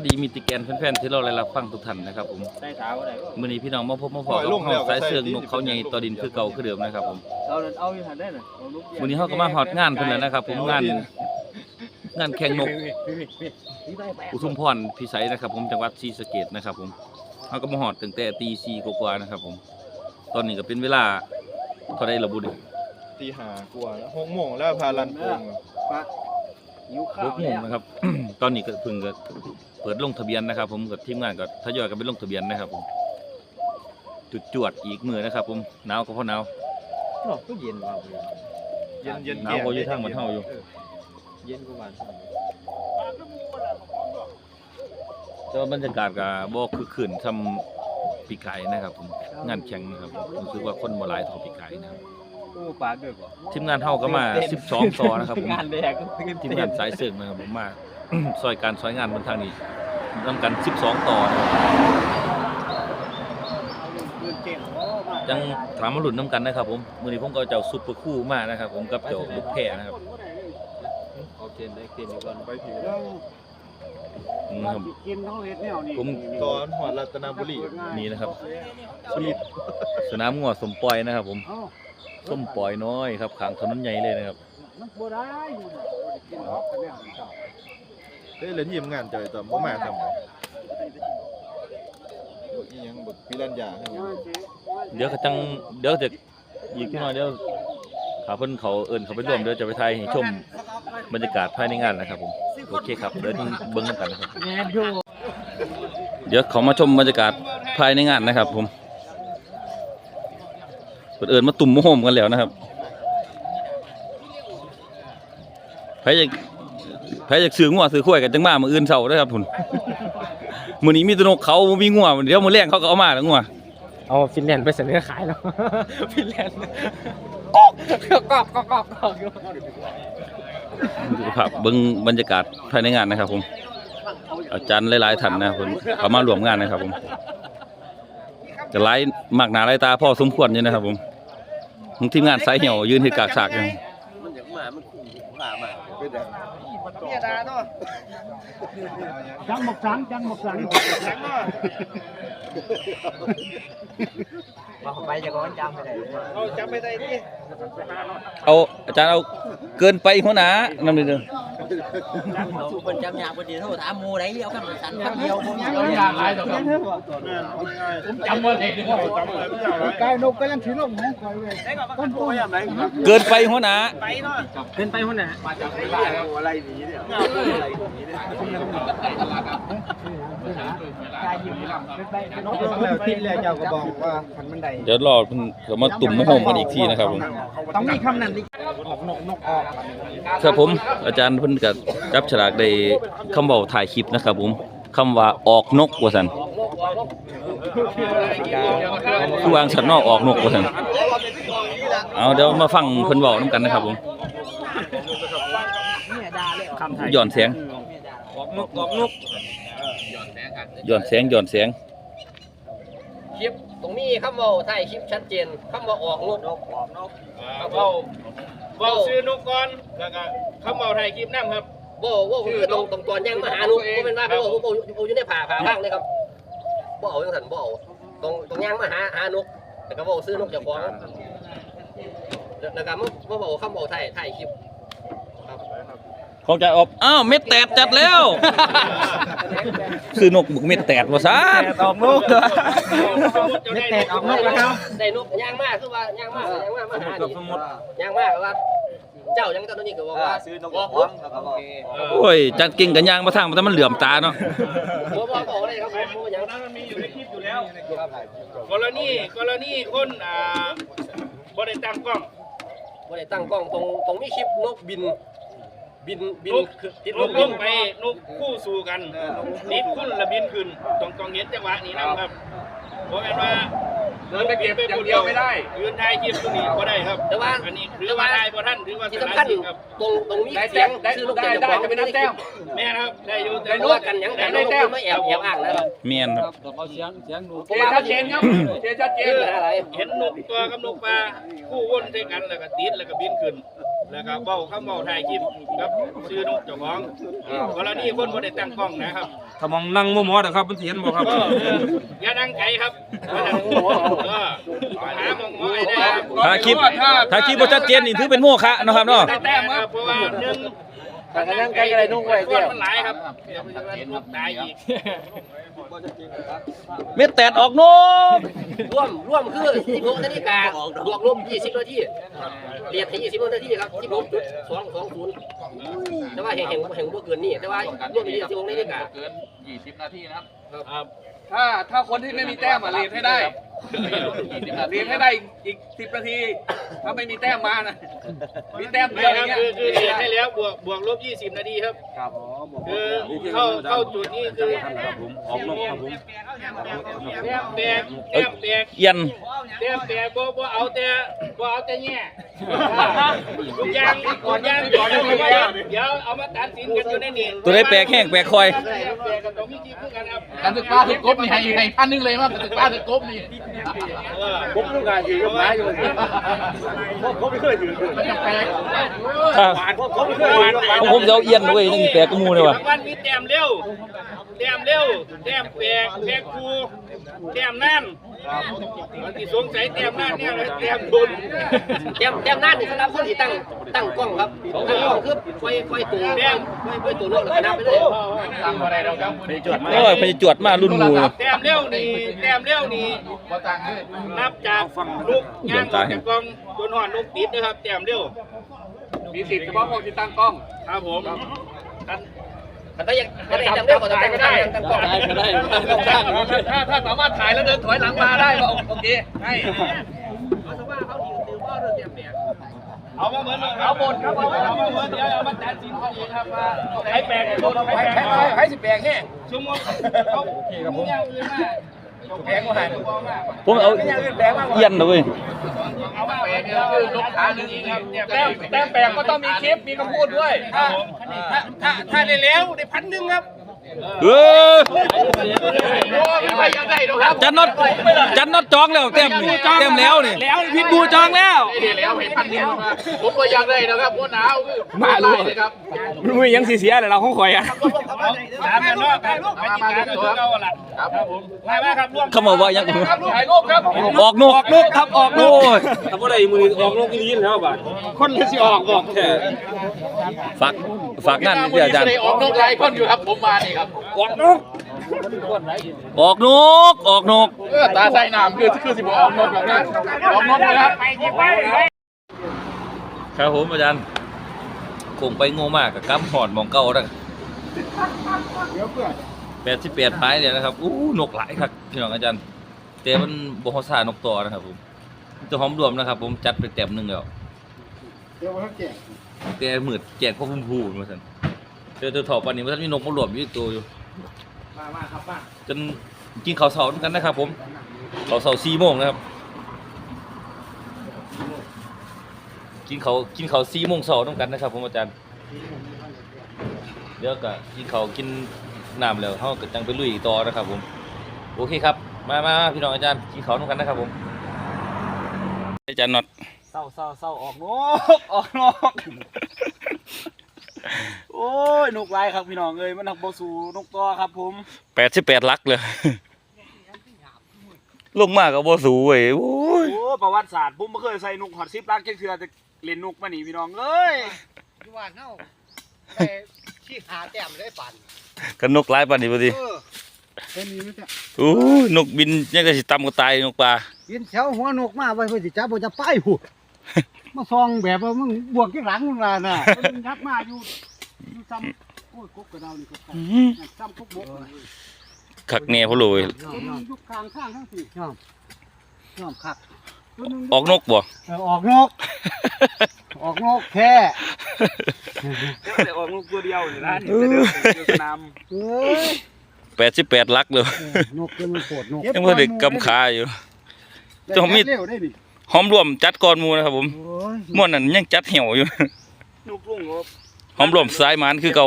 ครับสวัสดีมิติแกนแฟนๆที่เราได้รับฟังทุกท่านนะครับผมได้เท้าอะไรก็มื้อนี้พี่น้องมาพบมาพอกับเฮาสายเสืองนกเขาใหญ่ต่อดินคือเก่าคือเดิมนะครับผมเราเอาอยู่ทันได้น่ะเอาลูกมื้อนี้เฮาก็มาฮอดงานเพิ่นแล้วนะครับ ผมงานงานแข่งนกอุทุมพรพิสัยนะครับ ผมจังหวัดศรีสะเกษนะครับ ผมเฮาก็มาฮอดตั้งแต่ตี4กว่าๆนะครับ ผม ตอนนี้ก็เป็นเวลาเท่าใดล่ะบุญตีหากลัวแล้วหกโมงแล้วพาลันโป่งปะ หิวข้าหวกโมงนะครับ ตอนนี้ก็เพิ่งก็เปิดลงทะเบียนนะครับ ผมกับทีมงานก็ทยอยกันไปลงทะเบียนนะครับผมจุดจวดอีกมือนะครับ ผมหนาวก็เพราะหนาวก็เย็นว่ะเย็นเย็นหนาวกว่าอยู่ทางบ้านเฮาอยู่ เย็นกว่าบ้านแต่ว่าบรรยากาศก็บ่คือคืนทำปีกไก่นะครับ ผมงานแข่งนะครับผมรู้สึกว่าคนบ่หลายเท่าปีกไก่นะครับ ตู้ปลาด้วยบ่ทีมงานเฮาก็มา12ต่อนะครับผม งานแรกก็ตื่นทีมเต้งานนสายเสริมนะครับผมมา ซอยการซอยงานบนทางนี้นำกัน 12 ต่อนะครับตื่นเต้นยังถามมาหลุนน้ำกันนะครับผมมื้อนี้ผมก็เจ้าซุปเปอร์คู่มานะครับผมกับเจ้าลูกแพรนะครับเอาเต้นได้เต้นอยู่ก่อนไปผิวอืมครับกินท้องเฮ็ดแนวนี้ผม ตอนหอดรัตนบุรี นี่นะครับสนามงัวสมปอยนะครับผม ส้มปอยน้อยครับขางถนนใหญ่เลยนะครับมันบ่ได้อยู่กินหรอกแนวนี้ได้เลยที่ทำงานเจอแต่บ่มาทำบทอีหยังบทพิรัญญาให้ผมเดี๋ยวก็จังเดี๋ยวจะอีกที่น้อยเดี๋ยวขาเพิ่นเขาเอิ้นเขาไปร่วมเดี๋ยวจะไปถ่ายให้ชมบรรยากาศภายในงานนะครับผมโอเคครับเดี๋ยวเบิ่งกันนะครับแม่นอยู่เดี๋ยวเขามาชมบรรยากาศภายในงานนะครับผม เปิดเอิญมาตุ่มโฮมกันแล้วนะครับใครอยากใครอยากซื้องัวซื้อข้วยกันจังมามืออื่นเสาร์นะครับคุณมื้อนี้มีแตนกเขาบ่มีงัวเดี๋ยวมื้อแรงเขาก็เอามาแล้วงัวเอาฟินแลนด์ไปเสนอขายแล้วฟินแลนด์ก๊อกก๊อกก๊อกก๊อกก๊อกอยู่ดูภาพเบิ่งบรรยากาศภายในงานนะครับ ผม อาจารย์หลายๆท่านนะครับผมเขามาร่วมงานนะครับ ผมจะไล่มากหน้าหลายตาพ่อสมควรอยู่นะครับผม ทั้งทีมงานสายเหี่ยวยืนที่กากฉากอยู่มันอยากมา มันคุ้มมามาเป็นอย่างเมียดาเนาะจังหมกสังจังหมกสังมาไปจะก้อนจำไม่ได้เอาจำไม่ได้ดิเอาอาจารย์เอาเกินไปหัวหน้านำนิดนึง สูบเป็นจำยากพอดีเท่าถามมูไหนเดียวครับสันคำเดียวผมยังเอาอย่างไรต่อครับผมจำว่าเด็กกายนกก็ยังถือนกนะต้นปูอย่างไรเกินไปหัวหน้าเกินไปหัวหนอะไรหนีเนี่ยอะไรหนีเนี่ย แล้วที่แรกเจ้าก็บอกว่าขันบันไดเดี๋ยวรอเพิ่นเขามาตุ่มโฮมกันอีกทีนะครับผมต้องมีคำนั้นดิออกนกนกออกครับผมอาจารย์เพิ่นก็จับฉลากได้คำเว้าถ่ายคลิปนะครับผมคำว่าออกนกว่าซั่นคือวางสันนอกออกนกว่าซั่นเอาเดี๋ยวมาฟังเพิ่นเว้านำกันนะครับผมหย้อนเสียงออกนกออกนก ย้อนแสงย้อนแสงคลิปตรงนี้คำว่าถ่ายคลิปชัดเจนคำว่าออกนกนกออกนกเว้าเว้าซื้อนกก่อนแล้วก็คำเว้าไทยคลิปนำครับบ่ว่าคือตรงตรงตอนยังมาหานุกบ่เป็นว่าเขาบอกว่าอยู่ในผ่าผ่าบ้างเลยครับบ่เอาจังซั่นบ่เอาตรงตรงยังมาหาหานุกแต่ก็บ่ซื้อนกเจ้าของแล้วก็มามาบอกคำว่าถ่ายถ่ายคลิป ของใจออบอ้าวเม็ดแตดจัดแล้วซื้อนกบุกเม็ดแตดว่าซ่านออกนกไม่แตกออกนกแล้วครับได้นกย่างมากคือว่าย่างมากย่างมากมาหานี่ย่างมากว่าเจ้ายังเจ้าตัวนี้ก็บอกว่าซื้อนกออออกกนนกกแล้วก็โอเคโอ้ยจัดเก่งกันยางมาทางมันแต่มันเหลื่อมตาเนาะบ่บ่บอกเลยครับผมบ่หยังมันมีอยู่ในคลิปอยู่แล้วกรณีกรณีคนอ่าบ่ได้ตั้งกล้องบ่ได้ตั้งกล้องตรงตรงมีคลิปนกบิน บินบินนกคือติดนนกกลบินงไปนกคู่สู่กันนิดคุณระบินขึ้นต้องต้องเห็นจังหวะนี้นะครับเพราะแม่นว่าเดินไปเก็บไปคนเดียวไม่ได้ ยืนถ่ายคลิปตัวนี้บ่ได้ครับแต่ว่าอันนี้ถือว่าได้บ่ท่านถือว่าที่สาสำคัญธิตครับ ตรงตรงมีเสียงชื่อนกเจ้าของไม่ได้แต้ม แม่นะครับได้อยู่แต่แต่นกกันหยังแต่นกบินไม่แอบแอบอ้างนะครับเมียนครับ เอาเสียงเสียงดูเพราะว่าชัดเจนครับเจนชัดเจนอะไร เห็นนกตัวกับนกปลาคู่วนด้วยกันแล้วก็ติดแล้วก็บินขึ้น แล้วก็เบ้าคำเบ้าถ่ายคลิปกับชื่อนกเจ้าของกรณีคนบ่ได้ตั้งกล้องนะครับถ้ามองนั่งมัวมอนะครับมันเสียนบ่ครับก็อย่านั่งไกลครับเออหาหมองหมอให้ได้ครับถ้าคลิปถ้าคลิปบ่ชัดเจนนี่ถือเป็นโมฆะเนาะครับเนาะได้แต้มครับเพราะว่าหนึ่งถ้านั่งใกล้อะไรนุ่งไว้ก้อนมันหลายครับเดี๋ยวมันจะนกตายอีก เม็ดแตดออกนกร่วมร่วมคือ16นาฬิกาบวกลบ20นาทีเรียนให้20นาทีครับ16.220แต่ว่าแห่งแห่งแห่งบ่เกินนี่แต่ว่าร่วมนี่16นาฬิกาถ้าถ้าคนที่ไม่มีแต้มอะเรียนให้ได้ เรียนให้ได้อีกสิบนาที ถ้าไม่มีแต้มมานะ มีแต้มไม่เดียวคอรับย่างเงี้ยคือคือเรียนให้แล้วบวกบวกลบ20 นาทีครับคือเข้าเข้าจุดนี้คือครับผมออกนกครับผมแต้มแตกแต้มแตกเอียนแต้มแตกบ่บ่เอาแต่บ่เอาแต่แง่ทุกอย่างก่อนย่างก่อนจะมาเดี๋ยวเอามาตัดสินกันอยู่ในนี้ตัวได้แปลกแห้งแปลกคอย แตกกันต้องมีจีบกันครับ การศึกษาถึงกบนี่ให้ให้พันหนึงเลยมั้งการศึกษาถึงกบนี่เออผมต้องการยืนกับไม้อยู่ผมผมไม่เคยยืนมันจะแปลกถ้าผมไม่เคยยืนของผมจะเอาเอียนด้วยนี่แปลกกว่าหมู่เลยว่ะวัลมีแต้มเร็วแต้มเร็วแต้มแปลกแปลกคูแต้มนั่น ที่สงสัยแต้มนั่นเนี่ยเลยแต้มบุญแต้มแต้มนั่นนี่สำหรับคนที่ตั้งตั้งกล้องครับตั้งกล้องคือไฟไฟตัวแต้มไฟไฟตัวโลกแล้วก็นับไปเลยทำอะไรเราครับโอ้ยไปจวดมารุ่นหมู่เลยแต้มเร็วนี่แต้มเร็วนี่บ่ต่างเลยนับจากลูกยางออกจากกองจนหอนลูกติดนะครับแต้มเร็วมีสิทธิ์เฉพาะพวกที่ตั้งกล้องครับผมกัน มันก็ยังมันก็ยังจำได้ก็ต้องตั้งตั้งตั้งกล้องถ้าถ้าสามารถถ่ายแล้วเดินถอยหลังมาได้ก็โอเคให้เอามาเหมือนเอาหมดครับเอามาเหมือนเดี๋ยวเอามาตัดสินกันเองครับว่าใครแปลกคนใครแปลกใครสิแปลกแห้งชั่วโมงเขาผมอย่างอื่นมาแพงกว่าหันผมเอาเอียนเลย เว้ยเอามาแปลกเนี่ยคือนกขาหนึ่งครับเนี่ยแต้มแต้มแปลกก็ต้องมีคลิปมีคำพูดด้วยครับผมถ้าถ้าได้แล้วได้พันหนึ่งครับ เออโอ้ไม่ใครยังได้หรอกครับจันน็อตจันน็อตจองแล้วเต็มนี่เต็มแล้วนี่แล้วพิษบูจองแล้วได้แล้วให้พันหนึ่งมาผมก็อยากได้นะครับเพราะหนาวคือมาเลยครับมือยังสีเสียเลยเราของข่อยอะตามกันเนาะกันมามากันตัวเราล่ะครับผมมามาครับร่วมเขามาว่ายังถ่ายรูปครับออกนกออกนกครับออกนกถ้าบ่ได้มือออกนกอีหลีแล้วบาดคนเลยสิออกบอกแท้ฝากฝากนั่นเดี๋ยวอาจารย์ออกนอกไลน์คนอยู่ครับผมมานี่ครับออกนก ออกนก ออกนก เออตาใส่น้ำคือคือสิบออกนกแบบนั้นออกนกเลยครับครับผมอาจารย์คงไปโง่มากกับกำหอดหมองเก่าแล้วแปดสิบแปดไม้เนี่ยนะครับอู้นกหลายครับพี่น้องอาจารย์แต่มันบฮอซานกต่อนะครับผมจะหอมรวมนะครับ ผมจัดไปเต็มหนึ่งแล้วแต่หมืดแจกพ่อพุ่มพูมาสัน เจอตัวถอดปันนี้มันมีนกมารวมอยู่ตัวอยู่จนกินข้าวเสาร์ด้วยกันนะครับ ผมข้าวเสาร์สี่โมงนะครับ กินเขาวกินเขาวสี่โมงเช้าต้องกันนะครับ ผมอาจารย์เดี๋ยวก็กินเขาวกินน้ำแล้วเขาก็จังไปลุยอีกต่อนะครับ ผม โอเคครับ มามาพี่น้องอาจารย์กินเขาวต้องกันนะครับ ผมอาจารย์น็อตเศร้าเศร้าเศร้าออกนกออกนก โอ้ยนกลายครับพี่น้องเอ้ยมันนักบ่สู่นกตัวครับ ผมแปดสิบแปดลักเลย ลงมากกับโบสูเว้ยโอ้ยโอ้ประวัติศาสตร์ผมบ่เคยใส่นกฮอด10ลักจักเทื่อแต่เล่นนกมานี่พี่น้องเอ้ยอยู่บ้านเฮาแต่ขี้หาแต้มเลยปั่นกันนกหลายปานนี้พอดีเออเป็นนี้มั้ยโอ้ยนกบินยังก็สิตำก็ตายนกปลากินแถวหัวนกมาไว้เพื่อสิจับบ่จะป้ายหู มาซองแบบว่ามึงบวกที่หลังมึงล่ะน่ะมึงยับมาอยู่อยู่ซ้ำโอ้ยกกกระดาวนี่ก็เข้าซ้ำกกบกคักแน่พะโลยตัวนึงอยู่กลางข้างทั้งสี่ยอมยอมคักตัวหนึ่งออกนกบ่เออออกนก ออกนกแค่แต่ออกนกตัวเดียวนี่นะนี่แต่เดินเดินสนามเอ้ยแปดสิบแปดลักเลย เออนกจนมันปวดนกยังไม่ได้กำขาอยู่ต้องมี เร็วได้นี่ หอมรวมจัดก่อนหมูนะครับผมโอ้ยม่วนนั้นยังจัดเหี่ยวอยู่นกลุงก็หอมรวมสายหมันคือเก่า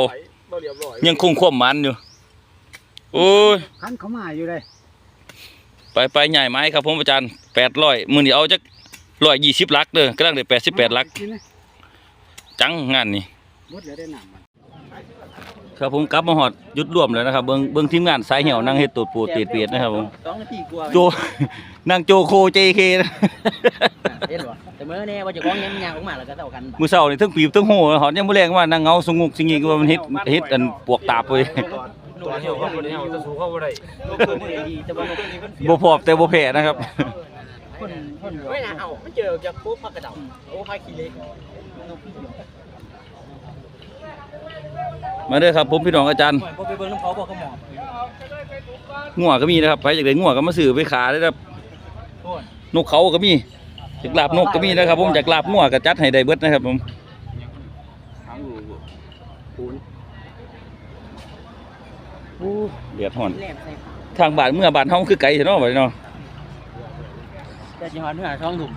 บ่เรียบร้อยยังคงความมันอยู่ โอ้ยคันเขามาอยู่เลยไปไปใหญ่ไม้ครับผมอาจารย์แปดร้อยมือนี้เอาจักร้อยยี่สิบลักเด้อกำลังได้แปดสิบแปดลักกินนะจังงานนี้หมดแล้วได้น้ำมันครับผมกลับมาหอดหยุดร่วมแล้วนะครับเบิ่งเบิ่งทีมงานสายเหี่ยวนั่งเฮ็ดตูดปูดตีดเปียดนะครับผมสองนาทีกว่าโจ นั่งโจโคเจเคนะเห็นบ่แต่เมื่อเนี่ยว่าจะก้องยังยางออกมาแล้วก็เท่ากันมื้อเช้านี่ทั้งปีบทั้งโหหอดยังบ่แรงว่านั่งเงาสงุกสิงิกว่ามันเฮ็ดเฮ็ดอันปวกตาบเว้ยตัวเหี่ยวเขาบ่ได้เหี่ยวจะสู้เขาบ่ได้ดีแต่ว่าบ่พอบแต่บ่แพ้นะครับ คนคนไม่น่าเอาไม่เจอจะปุ๊บพักกระเดาโอ้พาขี้เล็กมาเด้อครับผมพี่น้องอาจารย์บ่ไปเบิ่งน้ำเขาบ่เขาหมอ งัวก็มีนะครับใครอยากได้งัวก็มาซื้อไปขายได้ครับ นกเขาก็มีจากลาบนกก็มีนะครับ ผมจากลาบงัวก็จัดให้ได้เบิดนะครับผมโอ้เดือดร้อนแหลมใส่ทางบ้านเมื่อบ้านเฮาคือไกลเนาะบัดนี้เนาะแต่สิฮอดเมื่อช่องถุง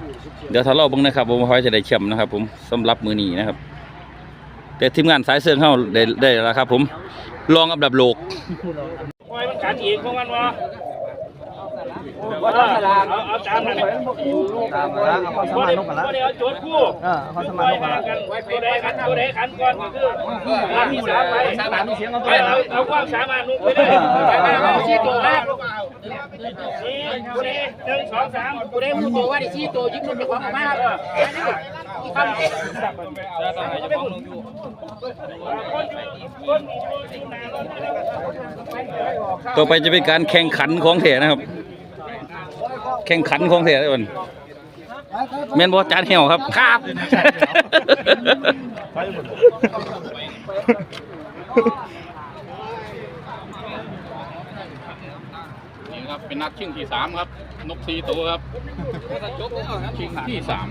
เดี๋ยวถ้าเราเบิ่งนะครับผมว่าเขาจะได้แชมป์นะครับ ผมสำหรับมื้อนี้นะครับ แต่ทีมงานสายเสริงเฮาได้ได้แล้วครับ ผมรองอันดับโลกปล่อยมันกัดอีกของมันวะ เอาเอาตามนั้นตามนั้นเอาสมานนกกันละเดี๋ยวโจทย์คู่เออเขาสมานนกกันละตัวใดขันตัวใดขันก่อนก็คือตามที่สามไปสามมีเสียงเอาตัวเอาเอาความสามารถนุกไปเลยเอาชี้ตัวแรกชี้ตัวนี้หนึ่งสองสามตัวนี้มือตัวว่าดิชี้ตัวยิงมันเป็นของออกมาครับอีกคำคนอยู่คนอยู่นานแล้วต่อไปจะเป็นการแข่งขันของแท้นะครับ แข่งขันของแท้ทุกคนแม่นบ่จานเหี่ยวครับครับนี่ครับเป็นนัดชิงที่สามครับ นกสีตัวครับชิงที่สาม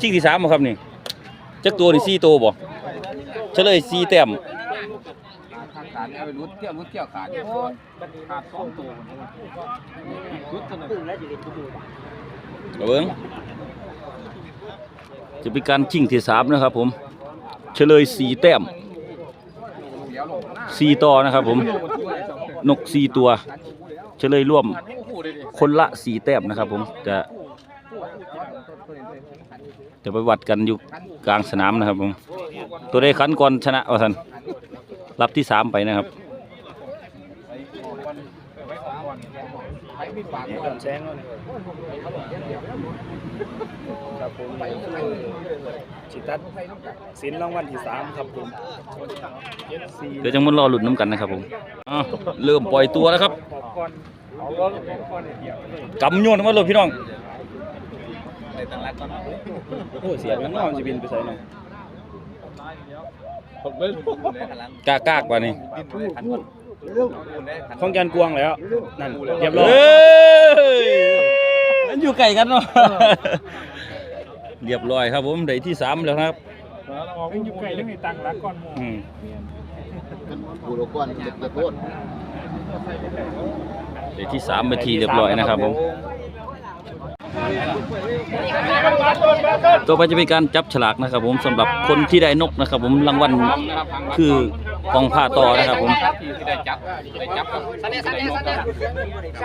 ชิงที่สามบ่ครับนี่จักตัวนี่สี่ตัวบ่เฉลยสี่แต้ม ขาดเอาไปรุดเที่ยวรุดเที่ยวขาดขาดสองตัวเอาเบิ่งจะเป็นการชิงที่สามนะครับผม เฉลยสี่แต้มสี่ต่อนะครับผม นกสี่ตัว เฉลยร่วมคนละสี่แต้มนะครับผมจะจะไปวัดกันอยู่กลางสนามนะครับผม ตัวได้ขันก่อนชนะว่าท่าน รับที่สามไปนะครับครับผมจิตัดสินรางวัลที่สามครับผมเดี๋ยวจังมันรอหลุดน้ำกันนะครับผมเริ่มปล่อยตัวแล้วครับก่อนเอาก็ก่อนเดียวกำโยนมาเลยพี่น้องโอ้เสียกันเนาะมันจะบินไปใส่เนาะกากากว่านี่ของการกวางแล้วนั่นเรียบร้อยเฮ้ยมันอยู่ไกลกันเนาะเรียบร้อยครับผมได้ที่สามแล้วครับอยู่ไกลเรื่องตังรักก่อนหมู่อืมกูรก่อนจะโทษได้ที่สามไปนทีเรียบร้อยนะครับผม ต่อไปจะเป็นการจับฉลากนะครับ ผมสำหรับคนที่ได้นกนะครับ ผมรางวัลคือกองผ้าต่อนะครับ ผม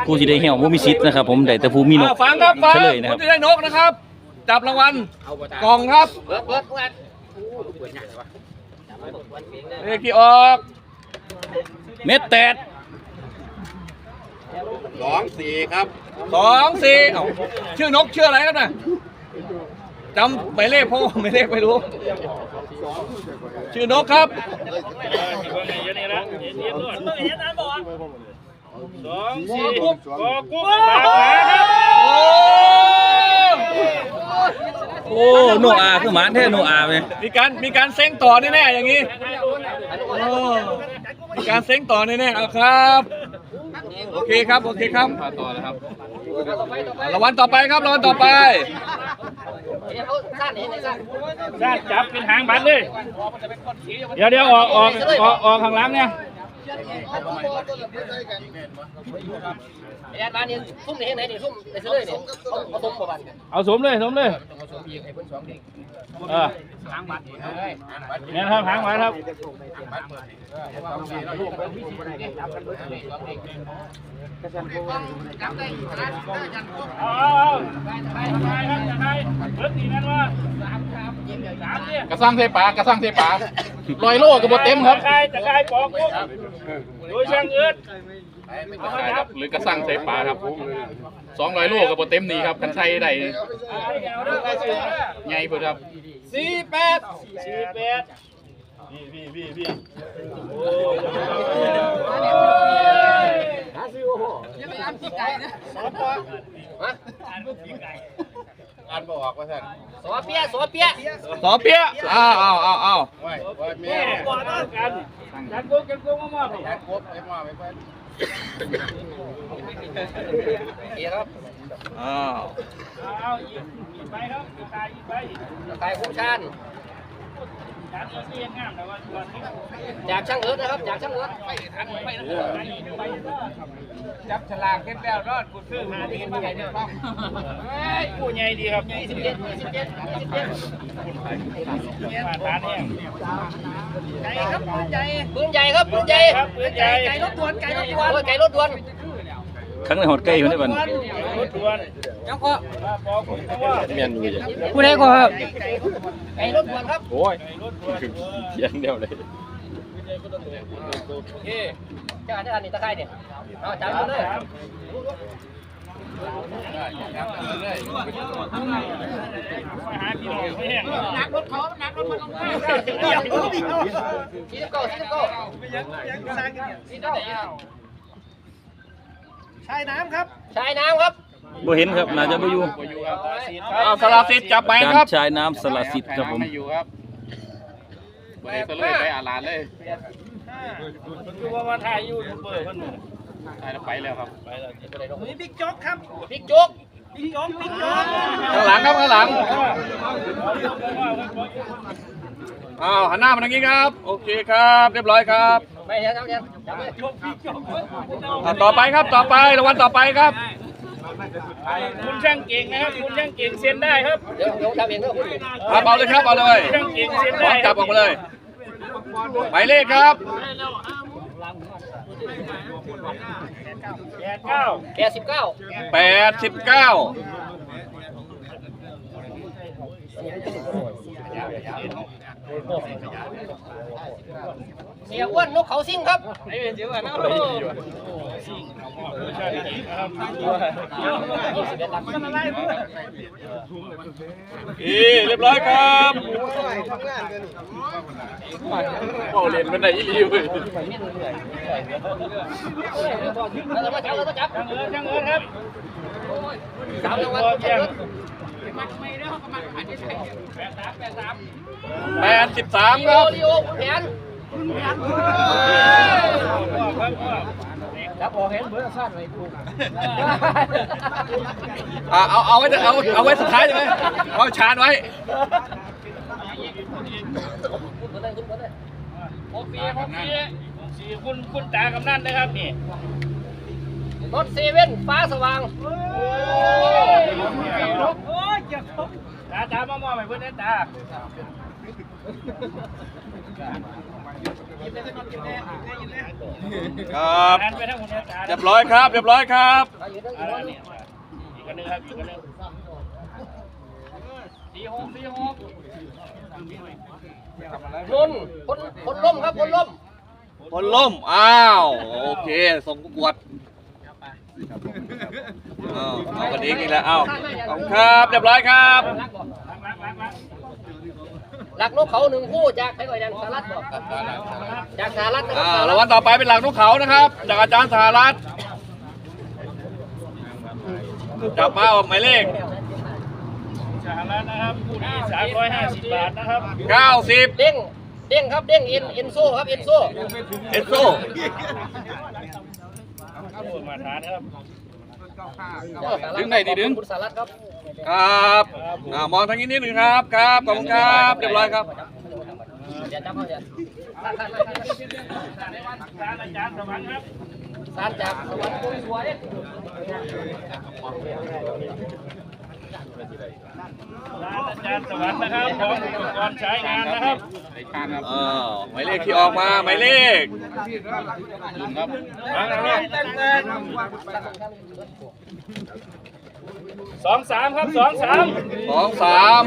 ผู้ที่ได้เหี่ยวบ่มีสิทธิ์นะครับ ผมได้แต่ผู้มีนกฟังครับฟังเฉลยนะครับนที่ได้นกนะครับ จับรางวัลกองครับเลขที่ออก เม็ดแตดสองสี่ครับ เอ้าชื่อนกชื่ออะไรครับน่ะจำหมายเลขพ่อหมายเลขไม่รู้ ชื่อนกครับสองสี่กอกุ้งปากหมาครับโอ้โนอาคือหมานแท้โนอาไปมีการมีการเซ้งต่อแน่ๆอย่างนี้โอ้มีการเซ้งต่อแน่ๆเอาครับ โอเคครับ โอเคครับต่อแล้วครับ รางวัลต่อไปครับรางวัลต่อไปเขาสั้นเห็นไหมสั้นด้านจับเป็นหางบัตรเลย เดี๋ยวเดี๋ยวออกออกออกออกข้างหลังเนี่ย ไอ้ยันบ้านนี่ซุ่มนี่เห็นไหนนี่ซุ่มในเสื้อเลยนี่เอาเอาซุ่มประมาณกันเอาสวมเลยสวมเลยเออเนี่ยนะครับหางมาครับเอาเอาเอาไปไปครับจะไปเบิร์ดสี่แม่นว่าสามเนี่ยกระซังเทปากระซังเทปาลอยโลกับบเต็มครับ จะกายจะกายปอกปุ๊บโดยช่างเอิร์ด เอามาจับหรือกระซังเทปาครับสองร้อยโลกับบเต็มนี่ครับกันใช้ได้เอาเด้อเอาเด้อใหญ่เพิ่นครับสี่แปดสี่แปดพี่พี่พี่พี่โอ้ยหาซื้อโอ้โหยังไม่อ่านที่ไก่นะสอปอฮะอ่านพวกผีไก่อ่านบ่ออกว่าซั่นสอเปียสอเปียสอเปี๊ยะอ้าวอ้าวอ้าวอ้าวไว้ไว้แม่แม่ก่อนนะกันจันโก้กันโก้มามาพี่แอนกบไอ้มาไว้เพิ่น เอีครับอ้าวเอาอีกอีกไปครับอีกตายอีกไปไก่คุ้มชานจันอีกเรียนงามแต่ว่าวันนี้ จากช่างเอิร์ดนะครับ จากช่างเอิร์ดจับฉลากเก็บแล้วรอดกูซื้อหาดีมาไหนเนี่ยต้องเฮ้ยกูใหญ่ดีครับยี่สิบเจ็ดยี่สิบเจ็ดยี่สิบเจ็ดมาทานเนี่ยไก่ครับปืนใหญ่ปืนใหญ่ครับปืนใหญ่ครับปืนใหญ่ไก่รถด่วนไก่รถด่วนโอ้ยไก่รถด่วน ครั้งในหอดไก่อยู่ในบันรถด่วนเจ้าก็ปอกผมเพราะว่าเมียนดูอย่างผู้ใดก็ครับไก่รถด่วนครับโอ้ยรถด่วนเทียงเดียวเลยโอเคเจ้าอันนี้อันนี้ตะไคร้เนี่ยเอาจับมันเลยมาหาพี่น้องไม่แห้งนักรถเขานักรถมันลงมาเดี๋ยวเดี๋ยวชี้ตะโก้ชี้ตะโก้ชี้ตะโก้ ชายน้ำครับชายน้ำครับบ่เห็นครับน่าจะบ่อยู่อ้าวสลาสิทธิ์จับไปการครับชายน้ำสละสิทธิ์ครับผม ไม่อยู่ครับไปเลยไปอาลานเลยคือว่ามาถ่ายยูทูบเบอร์คนหนึ่งไปแล้วไปแล้วครับนี่บิ๊กโจ๊กครับบิ๊กโจ๊กบิ๊กโจ๊กบิ๊กโจ๊กข้างหลังครับข้างหลังอ้าวหันหน้ามาทางนี้ครับ โอเคครับ เรียบร้อยครับ ไม่เห็นครับเนี่ยจับเลยอะต่อไปครับต่อไปรางวัลต่อไปครับ คุณช่างเก่งนะครับ คุณช่างเก่งเซ็นได้ครับเดี๋ยวเดี๋ยวทำเองก็คุณครับเอาเลยครับเอาเลยช่างเก่งเซ็นพร้อได้มจับออกมาเลยหมายเลขครับ แปดเก้าแกสิบเก้า แปดสิบเก้าเสียอ้วนนกเขาซิ่งครับอีเรียบร้อยครับโอ้เรียนเป็นไหนอีลีเว้ยเรามาจับเรามาจับช่างเอิร์ช่างเอิร์ครับสามรางวัล แจ้งแปดสิบสามโอครับริโอคุณแผนครับอะเอาเอาไว้เอาเอาไว้สุดท้ายใช่ไหมเอาชาร์จไว้โอเคโอเคสี่คุณคุณตากำนันนะครับนี่รถเซเว่นฟ้าสว่าง ตาตามามอบให้เพื่อนได้ตาครับอ่านไปทั้งหมดเนี่ยตาเรียบร้อยครับเรียบร้อยครับอะไรเนี่ยอีกอันหนึงครับอีกอันหนึงสี่หกสี่หกนนคนคนล้มครับคนล้มพลล่มอ้าว โอเค ส่งประกวด อ้าวเอากันเองนี่แหละอ้าวขอบคุณครับเรียบร้อยครับ หลักนกเขาหนึ่งคู่จากใครก่อนยังสารัตบอกจากสารัตนะครัอ่าบรางวัลต่อไปเป็นหลักนกเขานะครับ จากอาจารย์สหรัฐจับมาออกหมายเลข สหรัฐนะครับคู่นี้สามร้อยห้าสิบบาทนะครับ 90เด้งเด้งครับเด้งเอ็นเอ็นโซ่ครับเอ็นโซ่ เอสโซ มาทานครับดึงไหนดีดึง คุณสารัตครับครับอ่ามองทางนี้นิดหนึ่งครับครับขอบคุณครับเรียบร้อยครับ เดี๋ยวจับเขาเดี๋ยวศาลอาจารย์สวรรค์ครับสารจากสวรรค์กุ้งสวย ศาลอาจารย์สวรรค์นะครับของอุปกรณ์ใช้งานนะครับอ้าวหมายเลขที่ออกมาหมายเลขสองสามครับสองสามสองสาม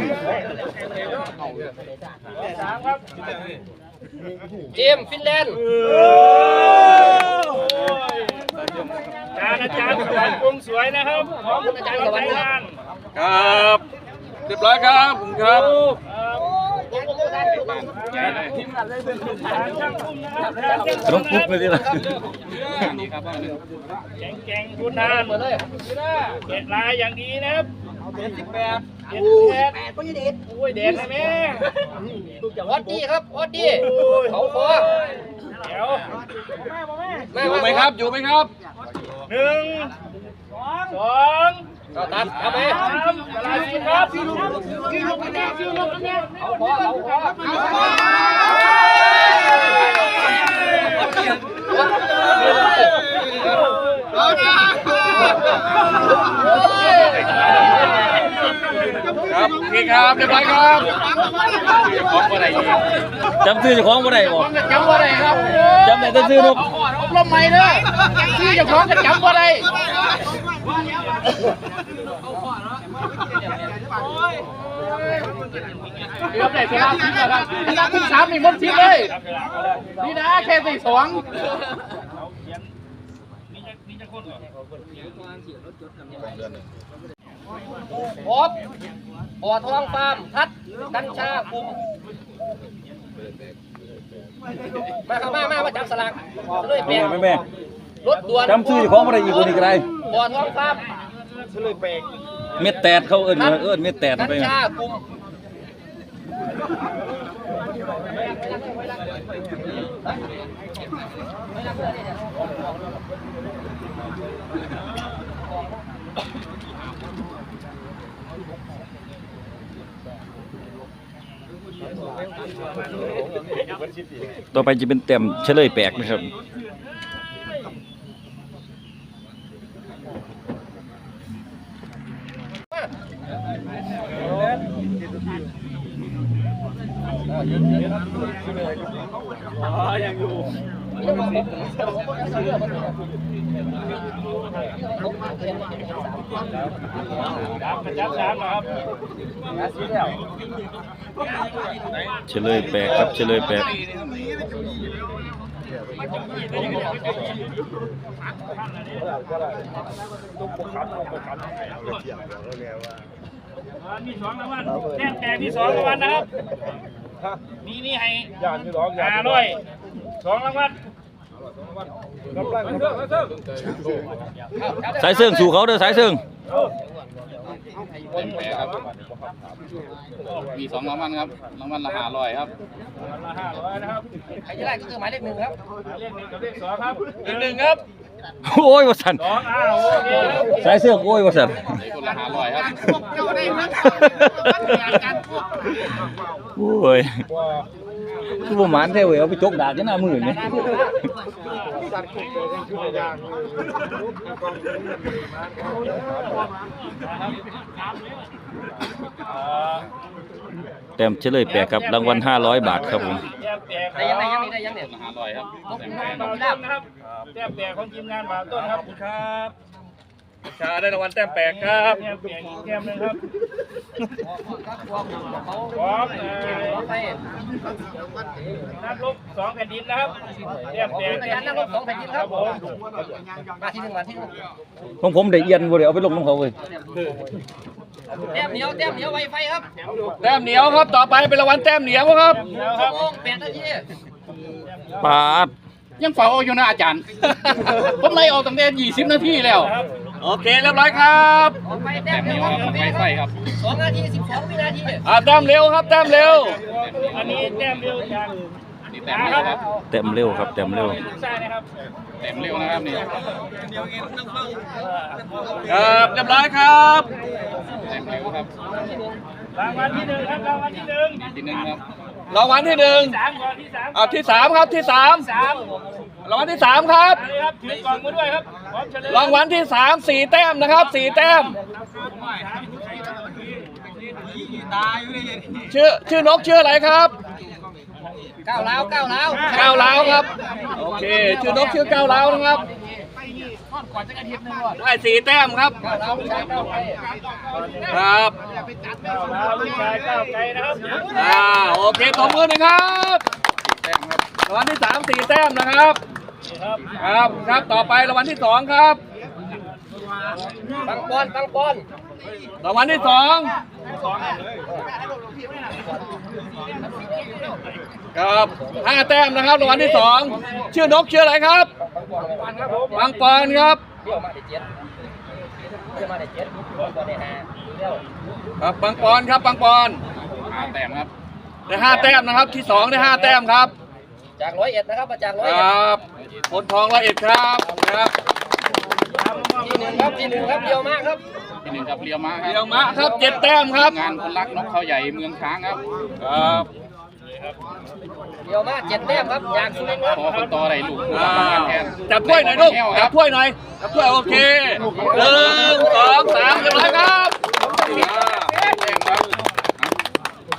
สามครับเจมส์ฟินแลนด์อาจารย์อาจารย์สวรรค์กุ้งสวยนะครับของอุปกรณ์ใช้งาน ครับเรียบร้อยครับขอบคุณครับช่างคุ้มนะครับขนมปุ๊บเลยดิล่ะแข็งแกร่งคุณนานหมดเลยเด็ดลายอย่างดีนะครับเด็ดสิบแปดเด็ดแปดก็ยังเด็ดโอ้ยเด็ดเลยแม่ออดดี้ครับออดดี้เขาคอ เดี๋ยวอยู่ไหมครับ อยู่ไหมครับหนึ่งสองเอาตัดเอาไปสามกระลาสีครับชื่อลูกชื่อลูกแม่ชื่อลูกแม่เขาคอเขาคอครับโอเคครับเรียบร้อยครับของอะไรอีกจำชื่อเจ้าของบ่ได้บ่จำว่าไรครับจำได้แต่ชื่อนกอบรมใหม่เลยชื่อเจ้าของก็จำว่าไรเกือบได้ชนะทีมแล้วครับชนะทีมสามนี่หมดทีมเลย นี่นะแค่สี่สองมีจะมีจะคนเหรอ โอ๊บบ่อทองฟาร์มทัดกัญชากลุ่มมาครับมามามาจับสลากเลยเปลี่ยนแม่แม่รถด่วนจำชื่อเจ้าของบ่ได้อีกคนอีกไรบ่อทองฟาร์มเม็ดแตดเขาเอิ้นว่าเอิ้นเม็ดแตดกัญไปชากลุ่ม ต่อไปจะเป็นเต็มเฉลยแปลกนะครับจับจับสามนะครับ เฉลยแปลกครับเฉลยแปลกมีสองรางวัลแต้มแตกมีสองรางวัลนะครับมีนี่ให้ห้าร้อยสองรางวัล สายเสื่องสู่เขาเด้อสายเสื่องมีสองรางวัลครับรางวัลละห้าร้อยครับมาห้าร้อยนะครับใครจะได้ก็คือหมายเลขหนึ่งครับเลขหนึ่งกับเลขสองครับอีกหนึ่งครับโอ้ยว่าสันสองอ้าวโอเคครับสายเสื่องโอ้ยว่าสันคนละห้าร้อยครับโอ้ย คือบ่หมานแท้เว้ยเอาไปจกดาบจะหน้ามือนี่เต็มเฉลยแปลกครับรางวัล500บาทครับผมแต้มแตกได้ยังไงยังนี่ได้ยังเนี่ยห้าร้อยครับทีมงานบ่าวต้นนะครับแต้มแตกของทีมงานบ่าวต้นครับครับ ชาได้รางวัลแต้มแปลกครับแต้มแตกอีกแต้มหนึงครับพร้อมเอ่อไปนักรบสองแผ่นดินนะครับแต้มแตกอาจารย์นั่งรถสองแผ่นดินครับผมมาที่หนึ่งมาที่หนึ่งของผมได้เอียนบ่ได้เอาไปลงน้ำเขาเว้ยแต้มเหนียวแต้มเหนียวไวไฟครับแต้มเหนียวครับต่อไปเป็นรางวัลแต้มเหนียวครับชั่วโมงแปดนาทีปาดยังเฝ้าอยู่นะอาจารย์ผมไล่ออกตั้งแต่ยี่สิบนาทีแล้ว โอเคเรียบร้อยครับไฟแต้มเหนียวไวไฟครับสองนาทีสิบสองวินาทีอ่าแต้มเร็วครับแต้มเร็ว อันนี้แต้มเร็วจากนะครับเต็มเร็วครับเต็มเร็วใช่นะครับแต้มเร็วนะครับนี่ครับเรียบร้อยครับแต้มเร็วครับรางวัลที่หนึ่งครับรางวัลที่หนึ่งทีหนึ่งครับรางวัลที่หนึ่งสามก่อนที่สามเอาที่สามครับที่สามสาม รางวัลที่สามครับเลยครับถือกล่องมาด้วยครับพร้อมเฉลยรางวัลที่สามสี่แต้มนะครับสี่แต้มชื่อชื่อนกชื่ออะไรครับก้าวล้าวก้าวล้าวก้าวล้าวครับ โอเค ชื่อนกชื่อก้าวล้าวนะครับได้สี่แต้มครับ ครับเอาลูกชายก้าวไกลนะครับอ่าโอเคตบมือหนึ่งครับรางวัลที่สามสี่แต้มนะครับ ครับครับต่อไปรางวัลที่สองครับปังปอนปังปอนรางวัลที่สองครับห้าแต้มนะครับรางวัลที่สองชื่อนกชื่ออะไรครับปังปอนครับเดี๋ยวมาได้เจ็ดเดี๋ยวมาได้เจ็ดก่อนได้ห้าเดี๋ยวครับปังปอนครับปังปอนห้าแต้มครับได้ห้าแต้มนะครับที่สองได้ห้าแต้มครับ จากร้อยเอ็ดนะครับมาจากร้อยคเอ็ดรับผลทองละเอียดครับครับที่หนึ่งครับที่หนึ่งครับเดียวมากครับที่หนึ่งครับเรียวมาคเดียรัวบมะครับเจ็ดแต้มครับงานคนรักนกเขาใหญ่เมืองช้างครับครับเดียวมากเจ็ดแต้มครับจากสุรินทร์ครับพอคนต่ออะไรลูกอ่าทำงานแทนจับถ้วยหน่อยลูกแก้วคจัรับบถ้วยหน่อยจับถ้วยโอเคหนึ่งสองสามเรียบร้อยครับ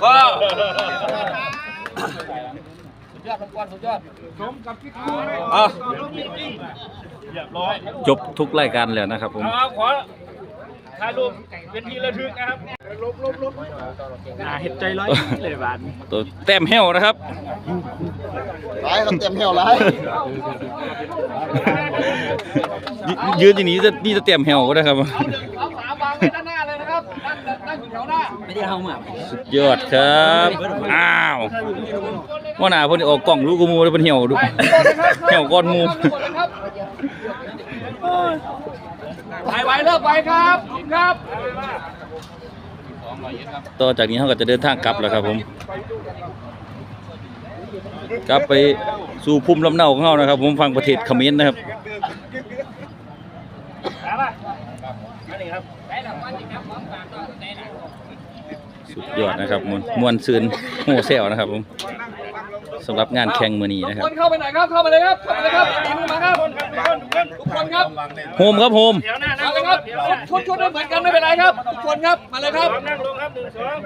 ก็สุด ยอดปังปอนสุดยอดอะจบทุกรายการแล้วนะครับผม เอาขอถ่ายรูปเป็นที่ระลึกนะครับน่าเห็นใจร้อยเลยบาทตัวแต้มแห้วนะครับหลายครับเต็มเหี่ยวหลายยยืนอย่างนี้จะนี่จะเตรียมแห้วก็ได้ครับ เอาสามวางไว้ด้านหน้า สุดยอดครับ อ้าวว่าหนาเพิ่นออกกล่องลูกกูมูแล้วเพิ่นเหี่ยวดูเหี่ยวก้อนหมูถ่ายไว้เลิกไว้ครับครับ ต่อจากนี้เขาก็จะเดินทางกลับแล้วครับผม กลับไปสู่ภูมิลำเนาของเขานะครับ ผมฟังประเทศเขมรนะครับ สุดยอดนะครับมวลมวลซืนโฮเซลนะครับผมสำหรับงานแข่งมือนี้นะคทุรับกคนเข้าไปหน่อยครับเข้ามาเลยครับเข้ามาเลยครับทีมมาครับทุกคนครับโฮมครับโฮมเดี๋ยวหน้านั่มางลเลยงคครัรับบชุดชุดไม่เหมือนกันไม่เป็นไรครับ ทุกคนครับมาเลยครับนั่งลงครับหนึ่งสอง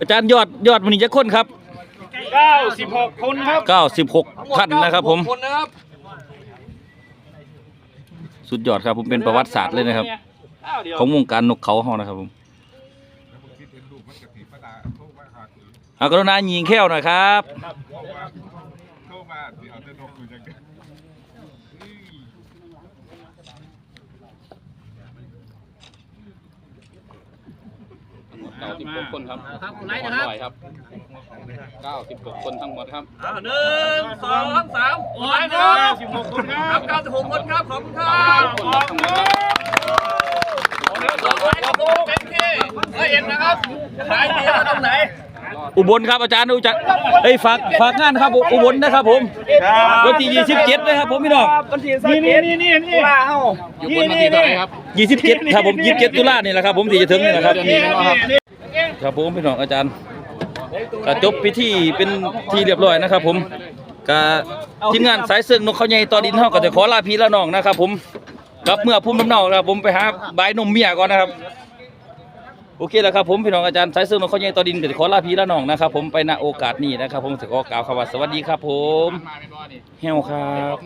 อาจารย์ยอดยอดวันนี้จะคนครับ เก้าสิบหกคนครับ96ท่านนะครับผม คนนะครับสุดยอดครับผมเป็นประวัติศาสตร์เลยนะครับของวงการนกเขาเฮานะครับผมเอากรุณายิงแค้วหน่อยครับเก้าสิบ หกคนครับครับคุณไลท์นะครับ ครับเก้าสิบหกคนทั้งหมดครับอ่าหนึ่งสองสามโอ้ยนะคเก้ารับสิบหกคนคครัรับบเก้าสิบหกคนครับขอบคุณครับออกมือต่อไปครับผมเป็นที่ละเอียดนะครับขายดีมาตรงไหนอุบลครับอาจารย์อุจารย์เอ้ยฝากฝากงานครับอุบลนะครับผมวันที่27นะครับผมพี่น้องนี่นี่นี่นี่นี่ว้าวอยู่บนวันที่เท่าไหร่ครับ27ครับผม27ตุลานี่แหละครับผมที่จะถึงนี่แหละครับนี่นี่ ครับผมพี่น้องอาจารย์ก็จบพิธีเป็นที่เรียบร้อยนะครับ ผมก็ทีมงานสายซึ่งนกเขาใหญ่ต่อดินเฮาก็จะขอลาพี่ละน้องนะครับ ผมกับเมื่อภูมิลำเนาครับผมไปหาใบานมเมียก่อนนะครับโอเคแล้วครับผมพี่น้องอาจารย์สายซึ่งนกเขาใหญ่ต่อดินก็จะขอลาพี่ละน้องนะครับ ผมไปณโอกาสนี้นะครับ ผมจะขอกล่าวคำว่าสวัสดีครับ ผมเฮวครับ